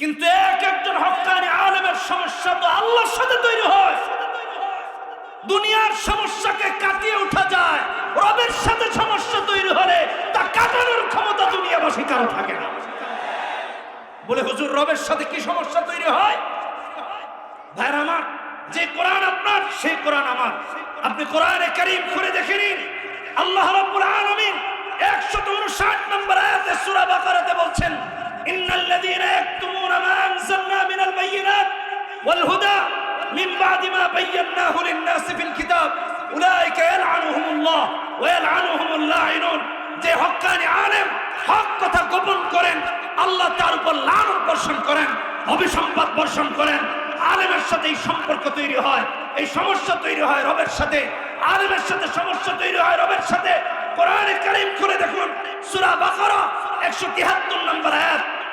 কিন্তু এক একজন হকানি আলেমের সমস্যা তো আল্লাহর সাথে তৈরি হয়। দুনিয়ার সমস্যাকে কাটিয়ে ওঠা যায়, রবের সাথে সমস্যা তৈরি হলে তা কাটানোর ক্ষমতা দুনিয়াবাসী কারও থাকে না। বলে, হুজুর, রবের সাথে কি সমস্যা তৈরি হয়? ভাইর আমার, যে কোরআন আপনার, সেই কোরআন আমার। আপনি কোরআনে করিম করে দেখে নিন। আল্লাহ রাব্বুল আলামিন 159 নম্বর আয়াতে সূরা বাকারাতে বলছেন ইয়াকতুমুনা মা আনজালনা মিনাল বায়িনাত ওয়াল হুদা মিন বাদি মা বায়্যানাহু লিন-নাসি ফিল কিতাব উলাইকা ইয়ালআনুহুমুল্লাহ ওয়া ইয়ালআনুহুমুল লাঈনুন যে হক্কানি আলেম হক কথা গোপন করেন, আল্লাহ তার উপর লানত বর্ষণ করেন অভিসম্পাদ বর্ষণ করেন। আলেমের সাথে এই সম্পর্ক তৈরি হয়, এই সমস্যা তৈরি হয় রবের সাথে। আলেমের সাথে সমস্যা তৈরি হয় রবের সাথে। কোরআনে কারিম খুলে দেখুন, সূরা বাকারা 173 নম্বর আয়াত।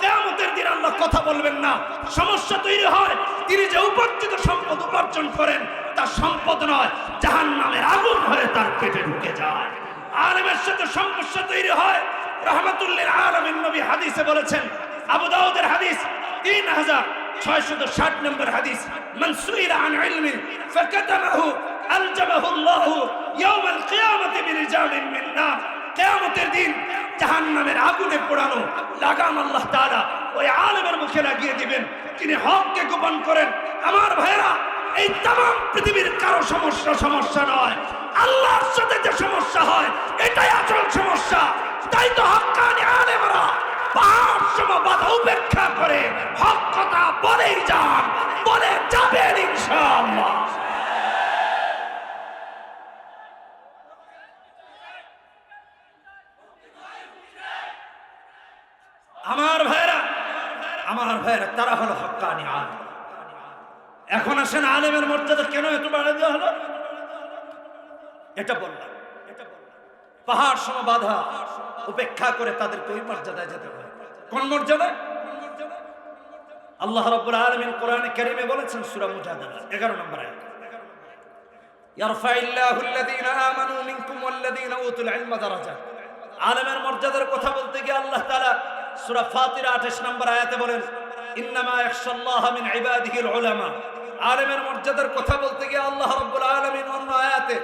কেয়ামতের দিন আল্লাহ কথা বলবেন না। সমস্যা তৈরি হয়, তিনি যে উপার্জিত সম্পদ উপার্জন করেন তার সম্পদ নয় জাহান নামের আগুন হয়ে তার পেটে ঢুকে যায়। আলেমের সাথে সমস্যা তৈরি হয়, রহমতুল্লিল আলমিন নবী হাদিসে বলেছেন, আবু দাউদের হাদিস তিন হাজার ছয়শত ষাট নম্বর হাদিস মনসুইর আন ইলমি ফাকাতামাহু আলজামাহু ইয়াউমাল কিয়ামতি বিরিজালিন মিন কিয়ামতের দিন জাহান্নামের আগুনে পোড়ানো। লাগাম আল্লাহ তাআলা ওই আলেমের মুখে লাগিয়ে দিবেন। তিনি হককে গোপন করেন। আমার ভাইরা এই তাম পৃথিবীর কারও সমস্যা সমস্যা নয়। আল্লাহর সাথে যে সমস্যা হয়, এটাই আসল সমস্যা। তাই তো হক্কানি আলেমরা পাহাড় সম বাধা উপেক্ষা করে হক কথা বলেই যান, বলে যাবেন ইনশাআল্লাহ। আমার ভাইরা আমার ভাইরা তারা হলো হক্কানি আলেম। এখন আসেন আলেমের মর্যাদা কেন এত বাড়া দেওয়া হলো? এটা বললাম। পাহাড় সম বাধা উপেক্ষা করে তাদেরকে ওই মর্যাদায় যেতে হয় কোন মর্যাদা আল্লাহ রাব্বুল আলামিন কোরআনে কারীমে বলেছেন, সূরা মুজাদালা 11 নম্বর আয়াত। ইয়ারফা ইল্লাহু আল্লাযীনা আমানু মিনকুম ওয়াল্লাযীনা উতুল ইলমা দারাজাত আলেমের মর্যাদার কথা বলতে গিয়ে আল্লাহ তাআলা সূরা ফাতিরা 28 নম্বর আয়াতে বলেন, ইন্নামা ইয়াখশাল্লাহ মিন ইবাদিহিল উলামা। আলেমের মর্যাদার কথা বলতে গিয়ে আল্লাহ রাব্বুল আলামিন অন্য আয়াতে,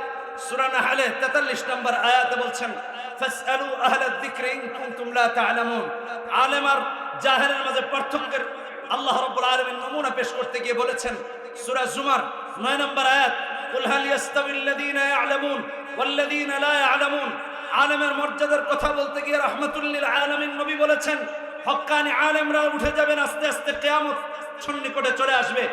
সূরা নাহলে 43 নম্বর আয়াতে বলছেন, ফাসআলু আহলাদ যিকরি ইন কুনতুম লা তা'লামুন। আলেম আর জাহেলের মাঝে পার্থক্যের আল্লাহ রাব্বুল আলামিন নমুনা পেশ করতে গিয়ে বলেছেন, সূরা জুমার 9 নম্বর আয়াত, কুল হাল ইয়াস্তাবিল্লাযীনা ইয়া'লামুন ওয়াল্লাযীনা লা ইয়া'লামুন। আলেমের মর্যাদার কথা বলতে গিয়ে রাহমাতুল্লিল আলামিন নবী বলেছেন হক্কানি আলেমরা উঠে যাবেন আস্তে আস্তে কিয়ামত সন্নিকটে চলে আসবে।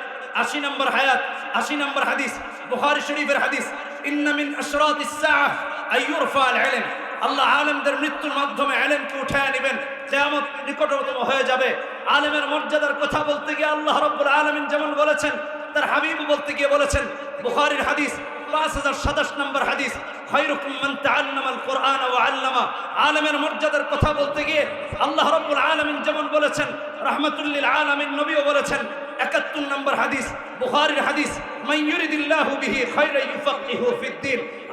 80 নম্বর হায়াত 80 নম্বর হাদিস, বুখারী শরীফের হাদিস, ইন্না মিন আশরাতিস সাআহ আইয়ুরফা আল ইলম আল্লাহ আলেমদের মৃত্যুর মাধ্যমে আলেমকে উঠায় নেবেন কিয়ামত নিকটতম হয়ে যাবে। আলেমের মর্যাদার কথা বলতে গিয়ে আল্লাহ রাব্বুল আলমিন যেমন বলেছেন, তার হাবিব বলতে গিয়ে বলেছেন, বুখারীর হাদিস পাঁচ হাজার সাতাশ নম্বর হাদিস আলেমের মর্যাদার কথা বলতে গিয়ে আল্লাহ রাব্বুল আলামিন যেমন বলেছেন রাহমাতুল্লিল আলামিন নবীও বলেছেন, একাত্তর নম্বর হাদিস, বুখারীর হাদিস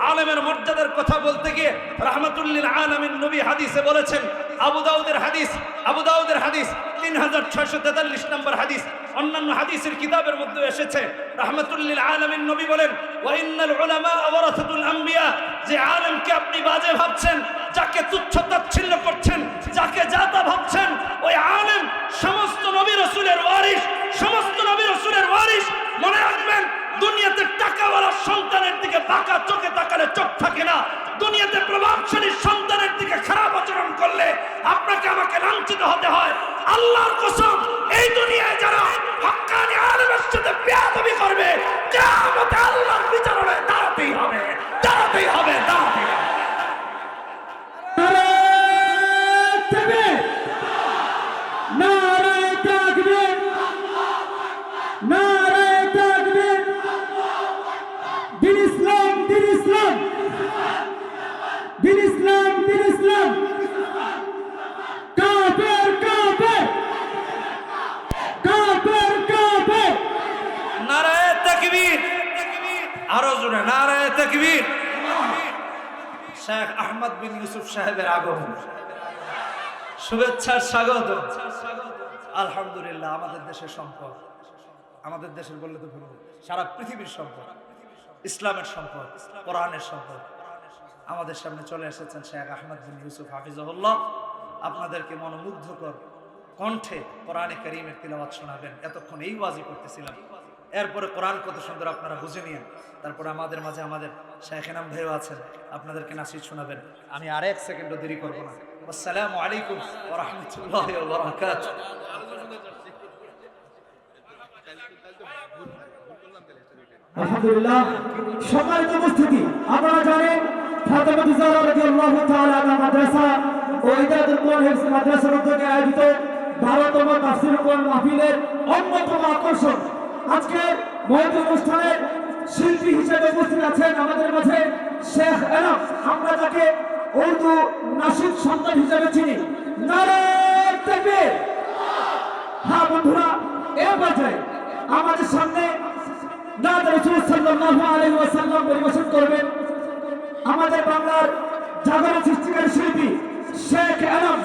আলেমের মর্যাদার কথা বলতে গিয়ে রাহমাতুল্লিল আলামিন নবী হাদিসে বলেছেন, আবু দাউদের হাদিস, আবু দাউদের হাদিস তিন হাজার ছয়শো তেতাল্লিশ নম্বর হাদিস। অন্যান্য হাদিসের কিতাবের মধ্যে এসেছে। রাহমাতুল্লিল আলামিন নবী বলেন ওয়ারাসাতুল আম্বিয়া যে আপনি বাজে ভাবছেন, যাকে তুচ্ছ তাচ্ছিল্য করছেন, যাকে জাতা ভাবছেন, ওই আলেম সমস্ত নবী রসুলের সমস্ত নবী রসুলের মনে রাখবেন, দুনিয়াতে টাকাওয়ালা সন্তানের দিকে বাঁকা চোখ আমাকে হতে হয়। আল্লাহর কসম এই দুনিয়ায় যারা হক্কানি আলেমের সাথে বেয়াদবি তাকবীর। শেখ আহমদ বিন ইউসুফ সাহেবের আগমন। স্বাগত। আলহামদুলিল্লাহ, আমাদের দেশের সম্পদ। আমাদের দেশের বললে তো সারা পৃথিবীর সম্পদ। ইসলামের সম্পদ, কোরআনের সম্পদ। আমাদের সামনে চলে এসেছেন শেখ আহমদ বিন ইউসুফ হাফিজাহুল্লাহ। আপনাদেরকে মনোমুগ্ধকর কণ্ঠে কোরআনে করিমের তিলাওয়াত শোনাবেন। এতক্ষণ এই ওয়াজি করতেছিলাম। এরপরে কোরআন কত সুন্দর আপনারা বুঝে নিন তারপরে আমাদের মাঝে আমাদের শেখ এনাম ভাইও আছেন, আপনাদেরকে নাসিদ শোনাবেন। আমি আর এক সেকেন্ডও দেরি করব না। আসসালামু আলাইকুম রাহমাতুল্লাহি আলহামদুলিল্লাহ, সম্মানিত উপস্থিতি, আপনারা জানেন অন্যতম আকর্ষণ আজকে মহৎ অনুষ্ঠানে শিল্পী হিসেবে উপস্থিত আছেন আমাদের মাঝে শেখ এনাম। আমরা তাকে উর্দু নাসিদ সন্তান হিসেবে চিনি। হ্যাঁ বন্ধুরা, এ পর্যায়ে আমাদের সামনে পরিবেশন করবেন আমাদের বাংলার জাগরণ সৃষ্টিকারী শিল্পী শেখ আলম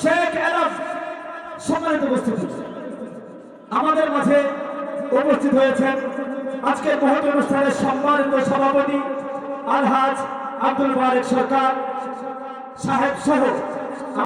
শেখ আলম সম্মানিত উপস্থিতি। আমাদের মাঝে উপস্থিত হয়েছেন। আজকে মহৎ অনুষ্ঠানের সম্মানিত সভাপতি আলহাজ আব্দুল বারেক সরকার সাহেব সহ